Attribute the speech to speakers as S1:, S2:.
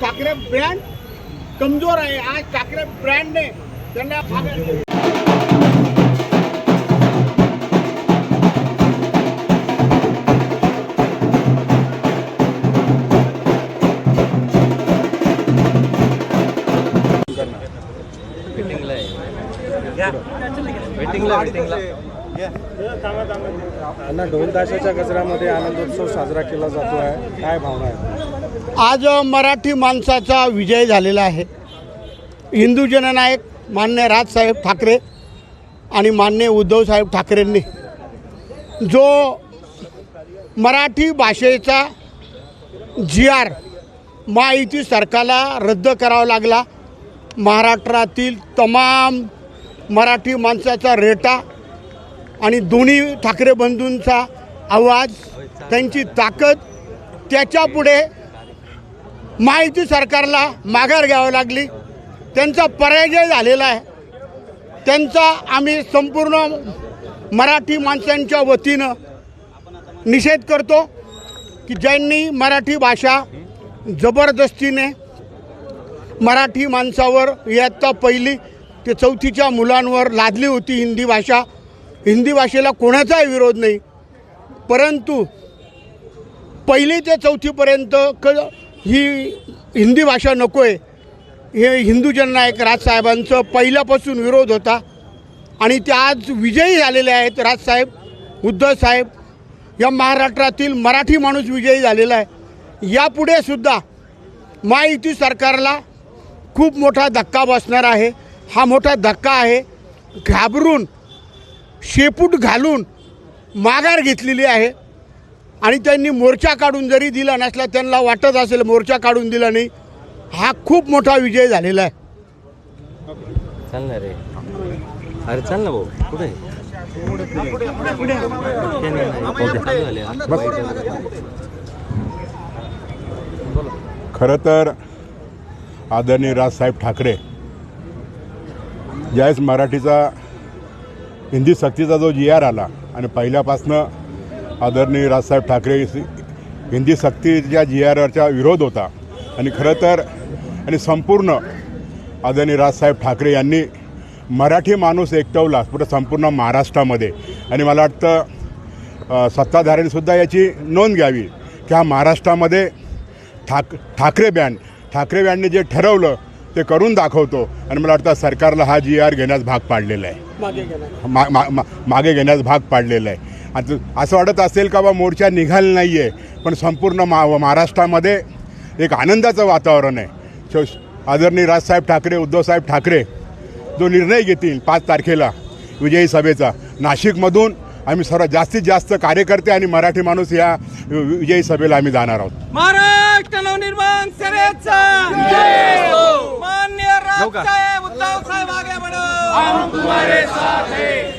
S1: Thackeray brand कमज़ोर आहे. आज ठाकरे ब्रँडने त्यांना
S2: वेटिंगला वेटिंगला वेटिंगला
S3: ढोल ताशाच्या गजरामध्ये आनंदोत्सव साजरा केला जातो आहे काय भावना आहे?
S1: आज मराठी माणसाचा विजय झालेला आहे. हिंदू जननायक मान्य राजसाहेब ठाकरे आणि मान्य उद्धवसाहेब ठाकरेंनी जो मराठी भाषेचा जी आर महायुती सरकारला रद्द करावा लागला महाराष्ट्रातील तमाम मराठी माणसाचा रेटा आणि दोन्ही ठाकरे बंधूंचा आवाज त्यांची ताकद त्याच्यापुढे माहिती सरकारला माघार घ्यावी लागली. त्यांचा पराजय झालेला आहे. त्यांचा आम्ही संपूर्ण मराठी माणसांच्या वतीनं निषेध करतो की ज्यांनी मराठी भाषा जबरदस्तीने मराठी माणसावर इयत्ता पहिली ते चौथीच्या मुलांवर लादली होती हिंदी भाषा हिंदी भाषेला कोणाचाही विरोध नाही. परंतु पहिली ते चौथीपर्यंत क ही हिंदी भाषा नको आहे हे हिंदू जननायक राजसाहेबांचं पहिल्यापासून विरोध होता. आणि ते आज विजयी झालेले आहेत राजसाहेब उद्धवसाहेब या महाराष्ट्रातील मराठी माणूस विजयी झालेला आहे. यापुढे सुद्धा महायुती सरकारला खूप मोठा धक्का बसणार आहे. हा मोठा धक्का आहे. घाबरून शेपूट घालून माघार घेतलेली आहे. आणि त्यांनी मोर्चा काढून जरी दिला नसला त्यांना वाटत असेल मोर्चा काढून दिला नाही. हा खूप मोठा विजय झालेला आहे.
S2: चाल ना रे अरे चाल ना भाऊ कुठे?
S4: खरं तर आदरणीय राजसाहेब ठाकरे ज्यावेळेस मराठीचा हिंदी सक्तीचा जो जी आर आला आणि पहिल्यापासनं आदरणीय राजसाहेब ठाकरे हिंदी सक्तीच्या जी आरवरचा विरोध होता. आणि खरं तर आणि संपूर्ण आदरणीय राजसाहेब ठाकरे यांनी मराठी माणूस एकटवला पुढे संपूर्ण महाराष्ट्रामध्ये. आणि मला वाटतं सत्ताधाऱ्यांनीसुद्धा याची नोंद घ्यावी की हा महाराष्ट्रामध्ये ठाक ठाकरे बँड ठाकरे बँडने जे ठरवलं ते करून दाखवतो. आणि मला वाटतं सरकारला हा जी आर घेण्यास भाग पाडलेला आहे. मा, मा, मा, मागे घेण्यास भाग पाडलेला आहे. आता असं वाटत असेल का बा मोर्चा निघाला नाही आहे पण संपूर्ण मा महाराष्ट्रामध्ये एक आनंदाचं वातावरण आहे. शो आदरणीय राजसाहेब ठाकरे उद्धवसाहेब ठाकरे जो निर्णय घेतील पाच तारखेला विजयी सभेचा नाशिकमधून आम्ही सर्वात जास्तीत जास्त कार्यकर्ते आणि मराठी माणूस या विजयी सभेला आम्ही जाणार आहोत.
S5: महाराष्ट्र नवनिर्माण सेनेचा! मान्य राजसाहेब उद्धव साहेब आगे बढो